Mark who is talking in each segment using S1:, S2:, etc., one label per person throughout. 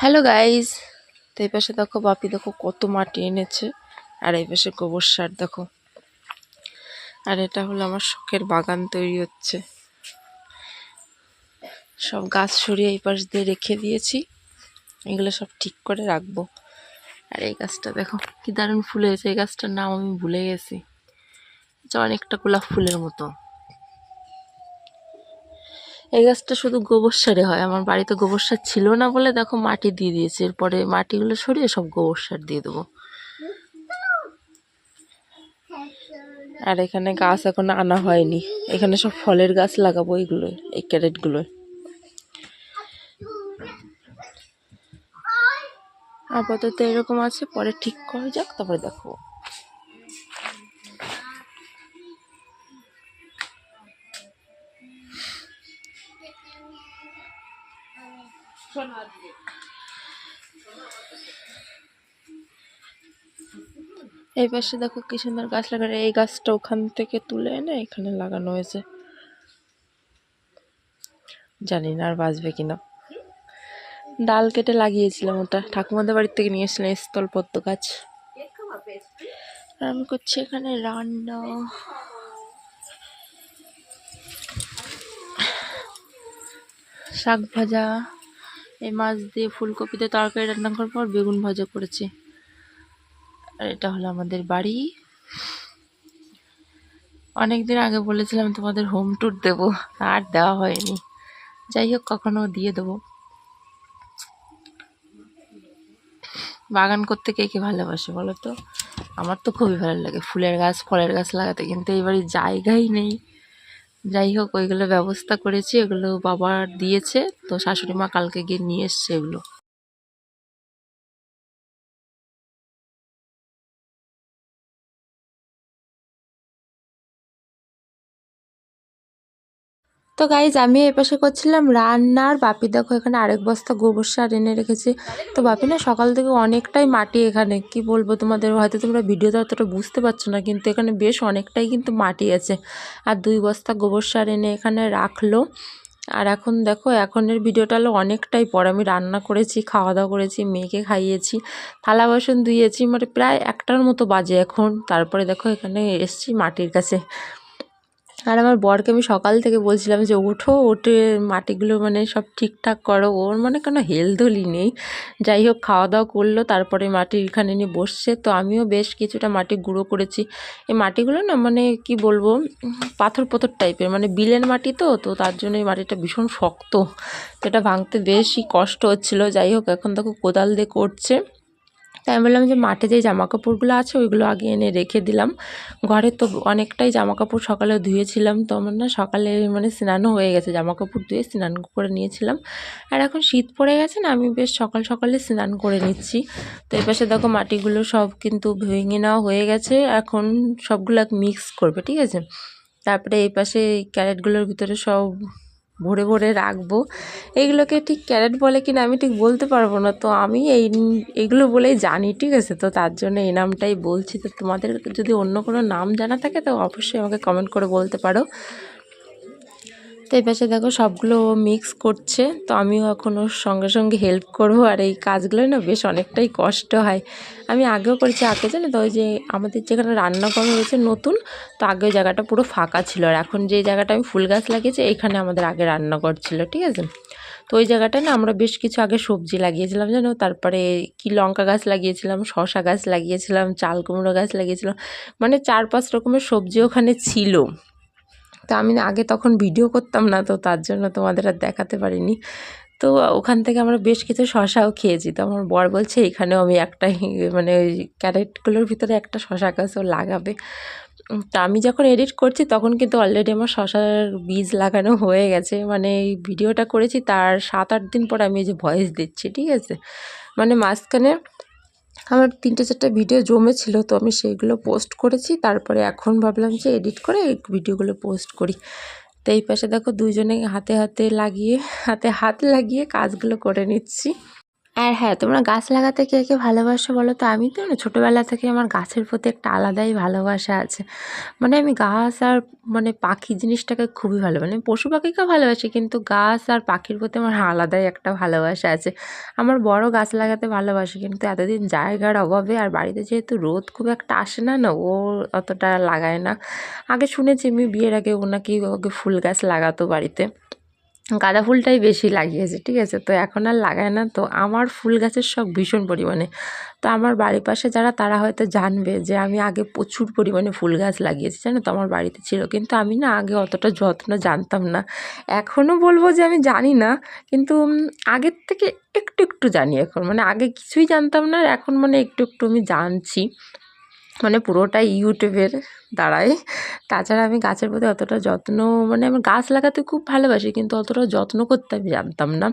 S1: Hello guys, তো এই পাশে দেখো বাপি, দেখো কত মাটি এনেছে। আর এই পাশে গোবর সার, দেখো। আর এটা হলো আমার শখের বাগান তৈরি হচ্ছে। সব গাছ সরিয়ে এই পাশ দিয়ে রেখে দিয়েছি। এগুলো সব ঠিক করে রাখব। আর এই গাছটা দেখো, কি দারুণ ফুল হয়েছে। এই গাছটার নাম আমি ভুলে গেছি। এটা অনেকটা গোলাপ ফুলের মতো। এই গাছটা শুধু গোবর সারে হয়। আমার বাড়িতে গোবর সার ছিল না বলে দেখো মাটি দিয়ে দিয়েছি। এরপরে মাটিগুলো সরিয়ে সব গোবর সার দিয়ে দেবো। আর এখানে গাছ এখন আনা হয়নি। এখানে সব ফলের গাছ লাগাবো এইগুলো এই ক্যারেটগুলো আপাতত এরকম আছে, পরে ঠিক করা যাক, তারপরে দেখো এই পাশে দেখো কি সুন্দর গাছ লাগানো, এই গাছটা ওখান থেকে তুলে এনে এখানে লাগানো হয়েছে। জানি না আর বাঁচবে কিনা। ডাল কেটে লাগিয়েছিলাম ওটা, ঠাকুমাদের বাড়ির থেকে নিয়ে এসেছিলাম স্থল পদ্ম গাছ। আর আমি করছি এখানে রান্না। শাক ভাজা। এই মাছ দিয়ে ফুলকপিতে তরকারি রান্না করার পর বেগুন ভাজা করেছি। আর এটা হলো আমাদের বাড়ি। অনেক দিন আগে বলেছিলাম তোমাদের হোম ট্যুর দেবো, আর দেওয়া হয়নি। যাই হোক, কখনো দিয়ে দেবো। বাগান করতে কে কে ভালোবাসে বলো তো? আমার তো খুবই ভালো লাগে। ফুলের গাছ, ফলের গাছ লাগাতে, কিন্তু এইবারই জায়গাই নেই। যাই হোক ওইগুলো ব্যবস্থা করেছি, ওগুলো বাবা দিয়েছে, তো শাশুড়ি মা কালকে গিয়ে নিয়ে এসছে এগুলো। তো গাইজ আমি এ পাশে করছিলাম রান্নার বাপি দেখো এখানে আরেক বস্তা গোবর সার এনে রেখেছি। তো বাপি না সকাল থেকে অনেকটাই মাটি এখানে, কি বলব তোমাদের? হয়তো তোমরা ভিডিওতে অতটা বুঝতে পারছ না, কিন্তু এখানে বেশ অনেকটাই কিন্তু মাটি আছে। আর দুই বস্তা গোবর সার এনে এখানে রাখল। আর এখন দেখো, এখনের ভিডিওটা হলো অনেকটাই পর। আমি রান্না করেছি খাওয়া দাওয়া করেছি, মেয়েকে খাইয়েছি, থালা বাসন ধুয়েছি মানে প্রায় একটার মতো বাজে এখন। তারপরে দেখো এখানে এসছি মাটির কাছে। আর আমার বরকে আমি সকাল থেকে বলছিলাম যে, ওঠো, ওঠে, মাটিগুলো মানে সব ঠিকঠাক করো। ওর মানে কোনো হেলদোলই নেই। যাই হোক খাওয়া দাওয়া করল, তারপরে মাটি এখানে নিয়ে বসছে। তো আমিও বেশ কিছুটা মাটি গুঁড়ো করেছি। এই মাটিগুলো না মানে কি বলব, পাথর পাথর টাইপের। মানে বিলের মাটি তো তো তার জন্য এই মাটিটা ভীষণ শক্ত। এটা ভাঙতে বেশই কষ্ট হচ্ছিল। যাই হোক, এখন দেখো কোদাল দিয়ে করছে। তাই আমি বললাম যে মাঠে যে জামা কাপড়গুলো আছে ওইগুলো আগে এনে রেখে দিলাম। ঘরে তো অনেকটাই জামা কাপড় সকালে ধুয়েছিলাম, তো আমার না সকালে মানে স্নানও হয়ে গেছে জামা কাপড় ধুয়ে স্নান করে নিয়েছিলাম। আর এখন শীত পড়ে গেছে না, আমি বেশ সকাল সকালে স্নান করে নিচ্ছি। তো এই পাশে দেখো মাটিগুলো সব কিন্তু ভেঙে নেওয়া হয়ে গেছে, এখন সবগুলো মিক্স করবে, ঠিক আছে? তারপরে এই পাশে ক্যারেটগুলোর ভিতরে সব ভরে ভরে রাখব। এইগুলোকে ঠিক ক্যারেট বলে কিনা আমি ঠিক বলতে পারব না। তো আমি এই এগুলো বলেই জানি, ঠিক আছে? তো তার জন্য এই নামটাই বলছি। তো তোমাদের যদি অন্য কোনো নাম জানা থাকে, তো অবশ্যই আমাকে কমেন্ট করে বলতে পারো। তো এই পাশে দেখো সবগুলো ও মিক্স করছে। তো আমিও এখন ওর সঙ্গে সঙ্গে হেল্প করব। আর এই কাজগুলো না বেশ অনেকটাই কষ্ট হয়। আমি আগেও করেছি, আগে জানো তো, ওই যে আমাদের যেখানে রান্না করা হয়েছে নতুন, তো আগে ওই জায়গাটা পুরো ফাঁকা ছিল। আর এখন যে জায়গাটা আমি ফুল গাছ লাগিয়েছি, এইখানে আমাদের আগে রান্নাঘর ছিল, ঠিক আছে? তো ওই জায়গাটায় না আমরা বেশ কিছু আগে সবজি লাগিয়েছিলাম, জানো? তারপরে কি লঙ্কা গাছ লাগিয়েছিলাম শশা গাছ লাগিয়েছিলাম, চাল কুমড়ো গাছ লাগিয়েছিলাম। মানে চার পাঁচ রকমের সবজি ওখানে ছিল। তো আমি আগে তখন ভিডিও করতাম না, তো তার জন্য তোমাদের আর দেখাতে পারিনি। তো ওখান থেকে আমরা বেশ কিছু শশাও খেয়েছি। তো আমার বর বলছে, এখানেও আমি একটা মানে ওই ক্যারেটগুলোর ভিতরে একটা শশা গাছও লাগাবে। তা আমি যখন এডিট করছি, তখন কিন্তু অলরেডি আমার শশার বীজ লাগানো হয়ে গেছে। মানে এই ভিডিওটা করেছি, তার সাত আট দিন পর আমি যে ভয়েস দিচ্ছি, ঠিক আছে? মানে মাঝখানে আমার তিনটে চারটে ভিডিও জমেছিল, তো আমি সেইগুলো পোস্ট করেছি। তারপরে এখন ভাবলাম যে এডিট করে এই ভিডিওগুলো পোস্ট করি। তো এই পাশে দেখো দুজনে হাতে হাতে লাগিয়ে, হাতে হাত লাগিয়ে কাজগুলো করে নিচ্ছি। আর হ্যাঁ তোমরা গাছ লাগাতে কে কে ভালোবাসো বলো তো? আমি তো ছোটোবেলা থেকে আমার গাছের প্রতি একটা আলাদাই ভালোবাসা আছে। মানে আমি গাছ আর মানে পাখি জিনিসটাকে খুবই ভালো মানে পশু পাখিকেও ভালোবাসি, কিন্তু গাছ আর পাখির প্রতি আমার আলাদাই একটা ভালোবাসা আছে। আমার বড় গাছ লাগাতে ভালোবাসি, কিন্তু এতদিন জায়গার অভাবে আর বাড়িতে যেহেতু রোদ খুব একটা আসে না না, ও অতটা লাগায় না। আগে শুনেছি আমি বিয়ের আগে ও নাকি ওকে ফুল গাছ লাগাতো বাড়িতে। গাঁদা ফুলটাই বেশি লাগিয়েছে, ঠিক আছে? তো এখন আর লাগায় না। তো আমার ফুল গাছের শখ ভীষণ পরিমাণে। তো আমার বাড়ির পাশে যারা, তারা হয়তো জানবে যে আমি আগে প্রচুর পরিমাণে ফুল গাছ লাগিয়েছি, জানো তো? আমার বাড়িতে ছিল। কিন্তু আমি না আগে অতটা যত্ন জানতাম না। এখনও বলব যে আমি জানি না, কিন্তু আগের থেকে একটু একটু জানি এখন। মানে আগে কিছুই জানতাম না, আর এখন মানে একটু একটু আমি জানছি। মানে পুরোটা ইউটিউবের দ্বারাই। তাছাড়া আমি গাছের প্রতি অতটা যত্ন মানে আমি গাছ লাগাতে খুব ভালোবাসি, কিন্তু অতটা যত্ন করতে আমি জানতাম না।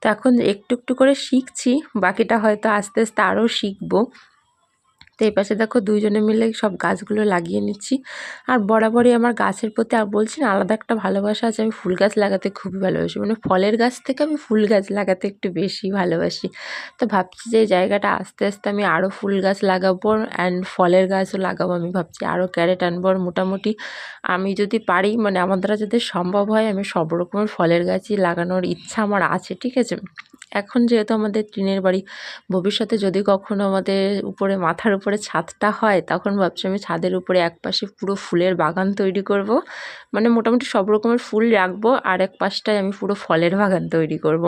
S1: তো এখন একটু একটু করে শিখছি, বাকিটা হয়তো আস্তে আস্তে আরও শিখব। তো এই পাশে দেখো দুইজনে মিলে সব গাছগুলো লাগিয়ে নিচ্ছি। আর বরাবরই আমার গাছের প্রতি আর বলছি না, আলাদা একটা ভালোবাসা আছে, আমি ফুল গাছ লাগাতে খুবই ভালোবাসি। মানে ফলের গাছ থেকে আমি ফুল গাছ লাগাতে একটু বেশি ভালোবাসি। তো ভাবছি যে জায়গাটা আস্তে আস্তে আমি আরও ফুল গাছ লাগাবো অ্যান্ড ফলের গাছও লাগাবো আমি ভাবছি। আরও ক্যারেট আনব আর মোটামুটি আমি যদি পারি মানে আমার দ্বারা যদি সম্ভব হয়, আমি সব রকমের ফলের গাছই লাগানোর ইচ্ছা আমার আছে, ঠিক আছে? এখন যেহেতু আমাদের টিনের বাড়ি, ভবিষ্যতে যদি কখনো আমাদের উপরে, মাথার উপরে ছাদটা হয়, তখন ভাবছি আমি ছাদের উপরে একপাশে পুরো ফুলের বাগান তৈরি করব মানে মোটামুটি সব রকমের ফুল রাখব আর এক পাশটায় আমি পুরো ফলের বাগান তৈরি করব।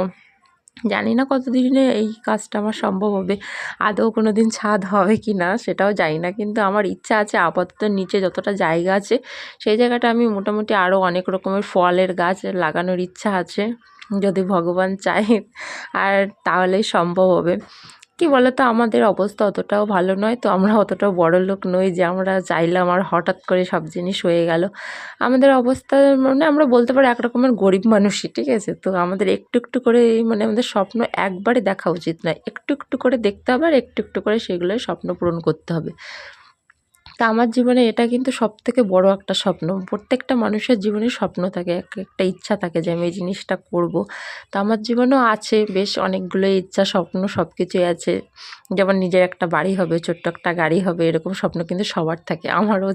S1: জানি না কতদিনে এই কাজটা আমার সম্ভব হবে, আদৌ কোনো দিন ছাদ হবে কি না সেটাও জানি না, কিন্তু আমার ইচ্ছা আছে আপাতত নিচে যতটা জায়গা আছে, সেই জায়গাটা আমি মোটামুটি আরও অনেক রকমের ফলের গাছ লাগানোর ইচ্ছা আছে যদি ভগবান চায়, আর তাহলেই সম্ভব হবে। কি বলতো, আমাদের অবস্থা অতটাও ভালো নয়, তো আমরা অতটাও বড় লোক নই যে আমরা চাইলাম আর হঠাৎ করে সব জিনিস হয়ে গেল। আমাদের অবস্থা মানে আমরা বলতে পারি এক রকমের গরিব মানুষই, ঠিক আছে? তো আমাদের একটু একটু করে মানে আমাদের স্বপ্ন একবারে দেখা উচিত নয়। একটু একটু করে দেখতে হবে আর একটু একটু করে সেগুলোই স্বপ্ন পূরণ করতে হবে। তা আমার জীবনে এটা কিন্তু সব থেকে বড় একটা স্বপ্ন। প্রত্যেকটা মানুষের জীবনে স্বপ্ন থাকে, এক একটা ইচ্ছা থাকে যে আমি এই জিনিসটা করব। তো আমার জীবনেও আছে বেশ অনেকগুলো ইচ্ছা, স্বপ্ন সব কিছুই আছে। যেমন নিজের একটা বাড়ি হবে, ছোট্ট একটা গাড়ি হবে, এরকম স্বপ্ন কিন্তু সবার থাকে। আমারও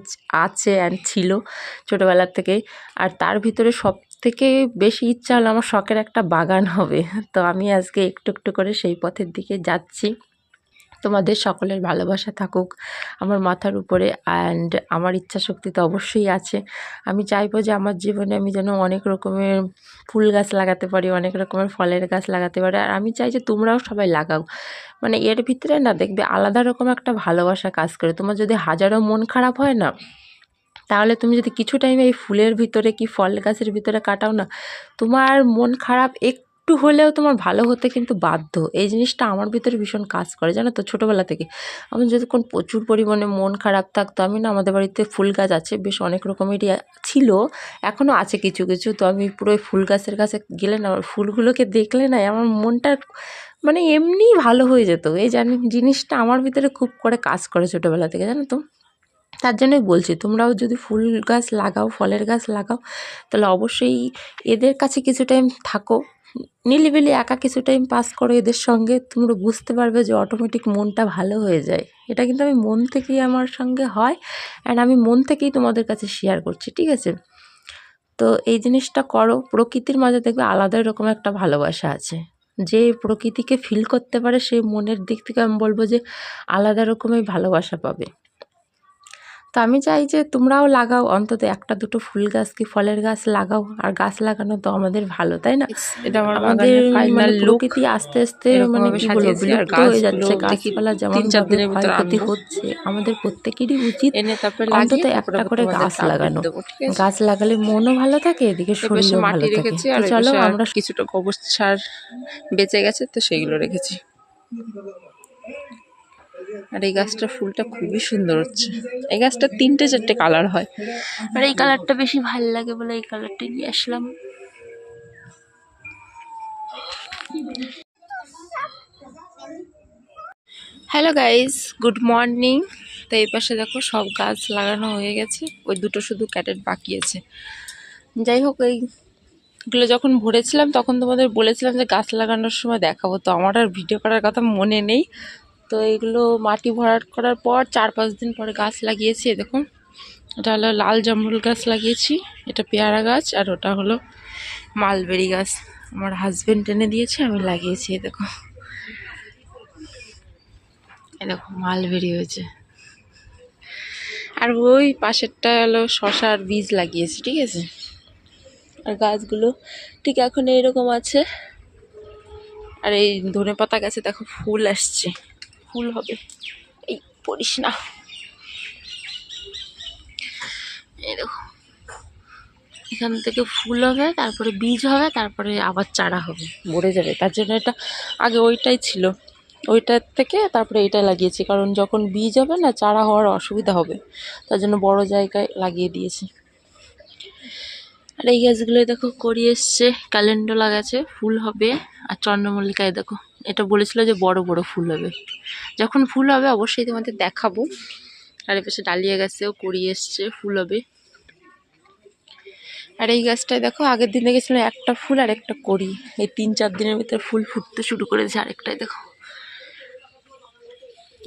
S1: আছে অ্যান্ড ছিল ছোটোবেলার থেকেই। আর তার ভিতরে সব থেকে বেশি ইচ্ছা হলো আমার শখের একটা বাগান হবে। তো আমি আজকে একটু একটু করে সেই পথের দিকে যাচ্ছি। তোমাদের সকলের ভালোবাসা থাকুক আমার মাথার উপরে অ্যান্ড আমার ইচ্ছা শক্তি তো অবশ্যই আছে। আমি চাইব যে আমার জীবনে আমি যেন অনেক রকমের ফুল গাছ লাগাতে পারি, অনেক রকমের ফলের গাছ লাগাতে পারি। আর আমি চাই যে তোমরাও সবাই লাগাও। মানে এর ভিতরে না দেখবে আলাদা রকম একটা ভালোবাসা কাজ করে। তোমার যদি হাজারো মন খারাপ হয় না, তাহলে তুমি যদি কিছু টাইম এই ফুলের ভিতরে কি ফল গাছের ভিতরে কাটাও না, তোমার মন খারাপ একটু হলেও তোমার ভালো হতে কিন্তু বাধ্য। এই জিনিসটা আমার ভিতরে ভীষণ কাজ করে, জানো তো? ছোটোবেলা থেকে। আমার যতক্ষণ প্রচুর পরিমাণে মন খারাপ থাকতো, আমি না আমাদের বাড়িতে ফুল গাছ আছে, বেশ অনেক রকমেরই ছিল এখনও আছে কিছু কিছু। তো আমি পুরো ফুল গাছের কাছে গেলে না, ফুলগুলোকে দেখলে না, আমার মনটা মানে এমনিই ভালো হয়ে যেত। এই জানি জিনিসটা আমার ভিতরে খুব করে কাজ করে ছোটোবেলা থেকে, জানো তো? তার জন্যই বলছি, তোমরাও যদি ফুল গাছ লাগাও, ফলের গাছ লাগাও, তাহলে অবশ্যই এদের কাছে কিছু টাইম থাকো। নিলিবিলি একা কিছু টাইম পাস করো এদের সঙ্গে, তোমরা বুঝতে পারবে যে অটোমেটিক মনটা ভালো হয়ে যায়। এটা কিন্তু আমি মন থেকেই আমার সঙ্গে হয় অ্যান্ড আমি মন থেকেই তোমাদের কাছে শেয়ার করছি, ঠিক আছে? তো এই জিনিসটা করো, প্রকৃতির মাঝে দেখবে আলাদা রকম একটা ভালোবাসা আছে। যে প্রকৃতিকে ফিল করতে পারে, সে মনের দিক থেকে আমি বলব যে আলাদা রকমের ভালোবাসা পাবে। তো আমি চাই যে তোমরাও লাগাও অন্তত একটা দুটো ফুল গাছ কি ফলের গাছ লাগাও। আর গাছ লাগানো তো আমাদের ভালো তাই না?
S2: এটা
S1: আমাদের মানে প্রকৃতি আস্তে আস্তে মানে বিলুপ্ত হয়ে যাচ্ছে। গাছপালা যেমন
S2: আনব।
S1: হচ্ছে আমাদের প্রত্যেকেরই উচিত অন্তত একটা করে গাছ লাগানো? গাছ লাগালে মনও ভালো থাকে এদিকে
S2: পাশে
S1: ভালো থাকে। চলো আমরা
S2: কিছুটা গোবর সার বেঁচে গেছে তো সেইগুলো রেখেছি। আর এই গাছটা ফুলটা খুবই সুন্দর হচ্ছে। এই গাছটা তিনটে চারটে কালার হয়।
S1: আর এই কালারটা বেশি ভালো লাগে বলে এই কালারটা নিয়ে আসলাম।
S2: হ্যালো গাইস গুড মর্নিং তো এই পাশে দেখো সব গাছ লাগানো হয়ে গেছে। ওই দুটো শুধু ক্যাটেট বাকি আছে। যাই হোক এই
S1: এগুলো যখন ভরেছিলাম তখন তোমাদের বলেছিলাম যে গাছ লাগানোর সময় দেখাবো। তো আমার আর ভিডিও করার কথা মনে নেই। তো এগুলো মাটি ভরাট করার পর চার পাঁচ দিন পরে গাছ লাগিয়েছি দেখুন। এটা হলো লাল জামরুল গাছ লাগিয়েছি, এটা পেয়ারা গাছ আর ওটা হলো মালবেরি গাছ। আমার হাজব্যান্ড এনে দিয়েছে, আমি লাগিয়েছি দেখো দেখো মালবেরি হয়েছে। আর ওই পাশেরটা হলো শশার বীজ লাগিয়েছি, ঠিক আছে? আর গাছগুলো ঠিক এখন এইরকম আছে। আর এই ধনে পাতা গাছে দেখো ফুল আসছে। ফুল হবে। এই পড়িস না। এই দেখো। এখান থেকে ফুল হবে, তারপরে বীজ হবে, তারপরে আবার চারা হবে। মরে যাবে। তার জন্য এটা আগে ওইটাই ছিল। ওইটার থেকে তারপরে এইটা লাগিয়েছি। কারণ যখন বীজ হবে না, চারা হওয়ার অসুবিধা হবে। তার জন্য বড় জায়গায় লাগিয়ে দিয়েছি। আর এই গাছগুলো দেখো করি এসছে ক্যালেন্ডোলা গাছে ফুল হবে। আর চন্দ্রমল্লিকায় দেখো। এটা বলেছিল যে বড় বড় ফুল হবে। যখন ফুল হবে অবশ্যই তোমাদের দেখাবো। আর এ পাশে ডালিয়া গাছেও করি এসছে, ফুল হবে। আর এই গাছটায় দেখো, আগের দিন দেখেছিলাম একটা ফুল আর একটা করি এই তিন চার দিনের ভিতরে ফুল ফুটতে শুরু করেছে আরেকটাই দেখো।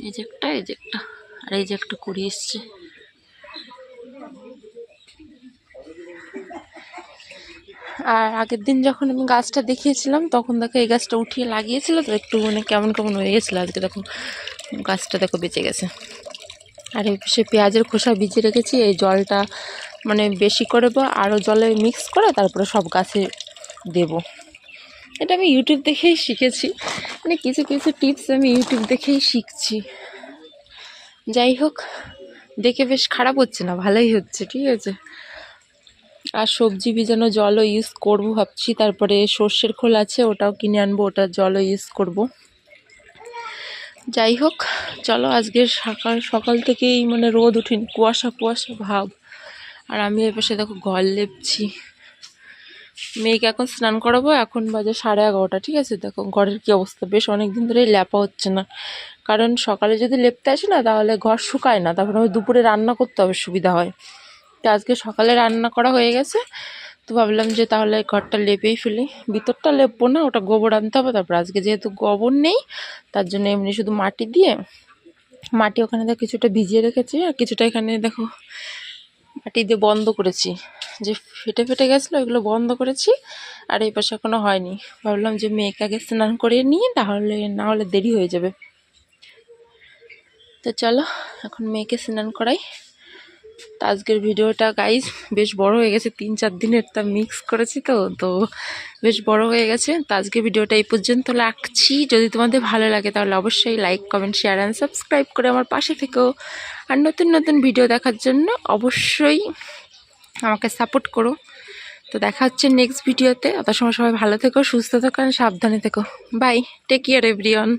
S1: এই যে একটা, এই যে একটা। আর এই যে একটা করি এসছে। আর আগের দিন যখন আমি গাছটা দেখিয়েছিলাম, তখন দেখো এই গাছটা উঠিয়ে লাগিয়েছিল, তো একটু মানে কেমন কেমন হয়ে গেছিল। আজকে দেখো গাছটা দেখো বেঁচে গেছে। আর এই সে পেঁয়াজের খোসা ভিজিয়ে রেখেছি, এই জলটা মানে বেশি করে বা আরও জলে মিক্স করে তারপরে সব গাছে দেব। এটা আমি ইউটিউব দেখেই শিখেছি। মানে কিছু কিছু টিপস আমি ইউটিউব দেখেই শিখছি। যাই হোক, দেখে বেশ খারাপ হচ্ছে না, ভালোই হচ্ছে, ঠিক আছে? আর সবজি ভিজানো জলও ইউজ করব ভাবছি। তারপরে সর্ষের খোল আছে, ওটাও কিনে আনব, ওটার জলও ইউজ করব। যাই হোক, চলো আজকের সকাল সকাল থেকেই মানে রোদ উঠিন কুয়াশা কুয়াশা ভাব। আর আমি এ পাশে দেখো ঘর লেপছি। মেয়েকে এখন স্নান করাবো, এখন বাজে সাড়ে এগারোটা, ঠিক আছে? দেখো ঘরের কি অবস্থা, বেশ অনেক দিন ধরেই লেপা হচ্ছে না। কারণ সকালে যদি লেপতে আসে না, তাহলে ঘর শুকায় না, তারপরে দুপুরে রান্না করতে হবে, সুবিধা হয়। তো আজকে সকালে রান্না করা হয়ে গেছে। তো ভাবলাম যে তাহলে ঘরটা লেপেই ফেলি। ভিতরটা লেপবো না, ওটা গোবর আনতে হবে। তারপর আজকে যেহেতু গোবর নেই, তার জন্য এমনি শুধু মাটি দিয়ে মাটি ওখানে দেখো কিছুটা ভিজিয়ে রেখেছি। আর কিছুটা এখানে দেখো মাটি দিয়ে বন্ধ করেছি। যে ফেটে ফেটে গেছিল, ওইগুলো বন্ধ করেছি আর এই পাশে এখনও হয়নি। ভাবলাম যে মেয়েকে আগে স্নান করে নিয়ে তাহলে না হলে দেরি হয়ে যাবে। তো চলো, এখন মেয়েকে স্নান করাই। তো আজকের ভিডিওটা গাইজ বেশ বড় হয়ে গেছে, তিন চার দিনের, তা মিক্স করেছি তো তো বেশ বড় হয়ে গেছে। তো আজকে ভিডিওটা এই পর্যন্ত রাখছি। যদি তোমাদের ভালো লাগে, তাহলে অবশ্যই like comment share and subscribe করে আমার পাশে থেকেও আর নতুন নতুন ভিডিও দেখার জন্য অবশ্যই আমাকে সাপোর্ট করো। তো দেখা হচ্ছে নেক্সট ভিডিওতে অত সময় সবাই ভালো থেকো, সুস্থ থেকো আর সাবধানে থেকো। Bye take care everyone